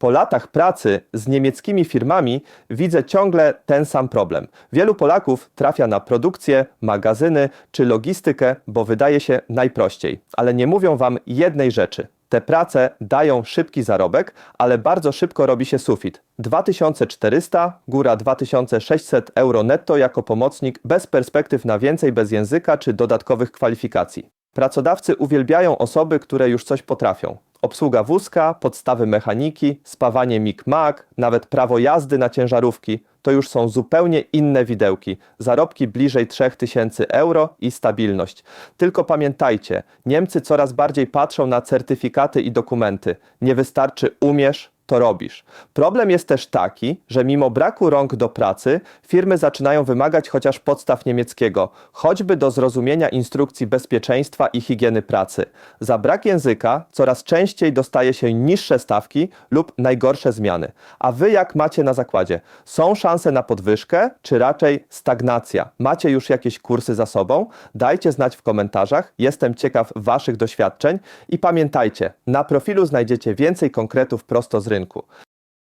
Po latach pracy z niemieckimi firmami widzę ciągle ten sam problem. Wielu Polaków trafia na produkcję, magazyny czy logistykę, bo wydaje się najprościej. Ale nie mówią wam jednej rzeczy. Te prace dają szybki zarobek, ale bardzo szybko robi się sufit. 2400, góra 2600 euro netto jako pomocnik bez perspektyw na więcej bez języka czy dodatkowych kwalifikacji. Pracodawcy uwielbiają osoby, które już coś potrafią. Obsługa wózka, podstawy mechaniki, spawanie mik-mak, nawet prawo jazdy na ciężarówki to już są zupełnie inne widełki. Zarobki bliżej 3000 euro i stabilność. Tylko pamiętajcie, Niemcy coraz bardziej patrzą na certyfikaty i dokumenty. Nie wystarczy umiesz, to robisz. Problem jest też taki, że mimo braku rąk do pracy, firmy zaczynają wymagać chociaż podstaw niemieckiego, choćby do zrozumienia instrukcji bezpieczeństwa i higieny pracy. Za brak języka coraz częściej dostaje się niższe stawki lub najgorsze zmiany. A wy jak macie na zakładzie? Są szanse na podwyżkę, czy raczej stagnacja? Macie już jakieś kursy za sobą? Dajcie znać w komentarzach. Jestem ciekaw waszych doświadczeń i pamiętajcie, na profilu znajdziecie więcej konkretów prosto z rynku. 军控。